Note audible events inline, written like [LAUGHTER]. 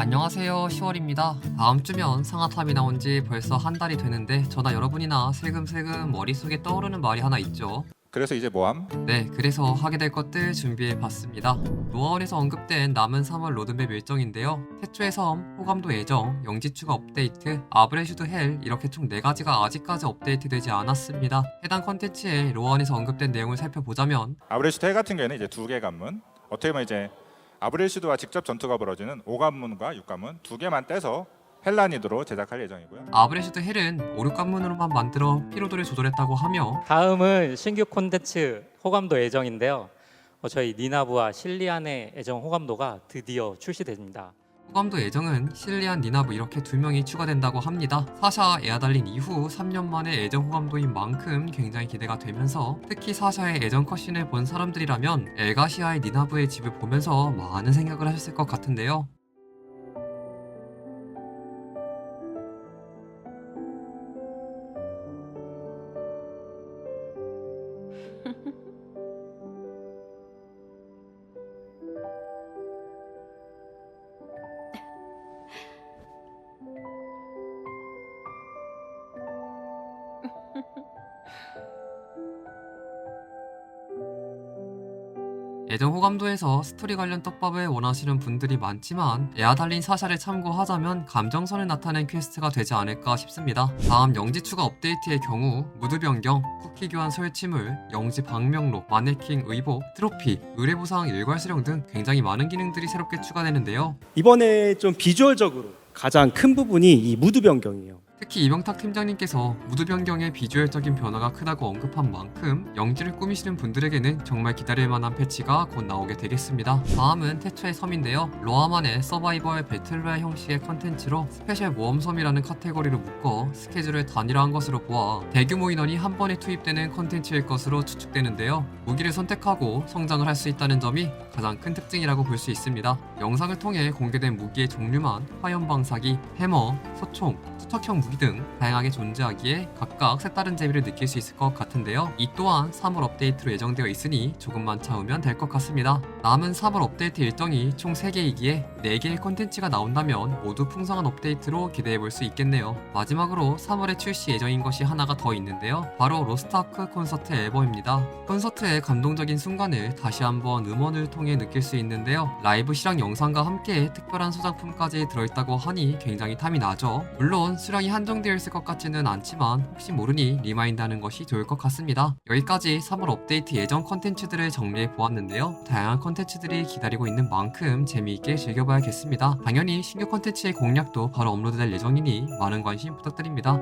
안녕하세요. 10월입니다. 다음 주면 상하탑이 나온 지 벌써 한 달이 되는데 저나 여러분이나 슬금슬금 머릿속에 떠오르는 말이 하나 있죠. 그래서 이제 뭐함? 네 그래서 하게 될 것들 준비해 봤습니다. 노아원에서 언급된 남은 3월 로드맵 일정인데요. 태초의 섬, 호감도 예정, 영지추가 업데이트, 아브레슈드 헬 이렇게 총 4가지가 아직까지 업데이트되지 않았습니다. 해당 컨텐츠에 로아원에서 언급된 내용을 살펴보자면 아브레슈드 해 같은 경우에는 이제 두 개 관문. 어떻게 보면 이제 아브레슈드와 직접 전투가 벌어지는 5관문과 6관문 두 개만 떼서 헬라니드로 제작할 예정이고요. 아브레슈드 헬은 5, 6관문으로만 만들어 피로도를 조절했다고 하며 다음은 신규 콘텐츠 호감도 예정인데요. 어, 저희 니나부와 실리안의 애정 호감도가 드디어 출시됩니다. 호감도 예정은 실리안, 니나브 이렇게 두 명이 추가된다고 합니다. 사샤, 에아달린 이후 3년 만에 애정 호감도인 만큼 굉장히 기대가 되면서 특히 사샤의 애정 컷신을 본 사람들이라면 엘가시아의 니나브의 집을 보면서 많은 생각을 하셨을 것 같은데요. [LAUGHS] [LAUGHS] 애정 호감도에서 스토리 관련 떡밥을 원하시는 분들이 많지만 에아달린 사샤를 참고하자면 감정선을 나타낸 퀘스트가 되지 않을까 싶습니다. 다음 영지 추가 업데이트의 경우 무드 변경, 쿠키 교환 설치물, 영지 방명록, 마네킹 의복, 트로피, 의뢰 보상 일괄 수령 등 굉장히 많은 기능들이 새롭게 추가되는데요. 이번에 좀 비주얼적으로 가장 큰 부분이 이 무드 변경이에요. 특히 이병탁 팀장님께서 무드 변경의 비주얼적인 변화가 크다고 언급한 만큼 영지를 꾸미시는 분들에게는 정말 기다릴 만한 패치가 곧 나오게 되겠습니다. 다음은 태초의 섬인데요. 로아만의 서바이벌 배틀로얄 형식의 컨텐츠로 스페셜 모험섬이라는 카테고리로 묶어 스케줄을 단일화한 것으로 보아 대규모 인원이 한 번에 투입되는 컨텐츠일 것으로 추측되는데요. 무기를 선택하고 성장을 할 수 있다는 점이 가장 큰 특징이라고 볼 수 있습니다. 영상을 통해 공개된 무기의 종류만 화염 방사기, 해머, 소총, 투척형 무기 등 다양하게 존재하기에 각각 색다른 재미를 느낄 수 있을 것 같은데요. 이 또한 3월 업데이트로 예정되어 있으니 조금만 참으면 될 것 같습니다. 남은 3월 업데이트 일정이 총 3개이기에 4개의 콘텐츠가 나온다면 모두 풍성한 업데이트로 기대해 볼 수 있겠네요. 마지막으로 3월에 출시 예정인 것이 하나가 더 있는데요. 바로 로스트아크 콘서트 앨범입니다. 콘서트의 감동적인 순간을 다시 한번 음원을 통해 느낄 수 있는데요. 라이브 실황 영상과 함께 특별한 소장품까지 들어있다고 하니 굉장히 탐이 나죠. 물론 수량이 한정되어 있을 것 같지는 않지만 혹시 모르니 리마인드 하는 것이 좋을 것 같습니다. 여기까지 3월 업데이트 예정 컨텐츠들을 정리해 보았는데요. 다양한 컨텐츠들이 기다리고 있는 만큼 재미있게 즐겨봐야겠습니다. 당연히 신규 컨텐츠의 공략도 바로 업로드될 예정이니 많은 관심 부탁드립니다.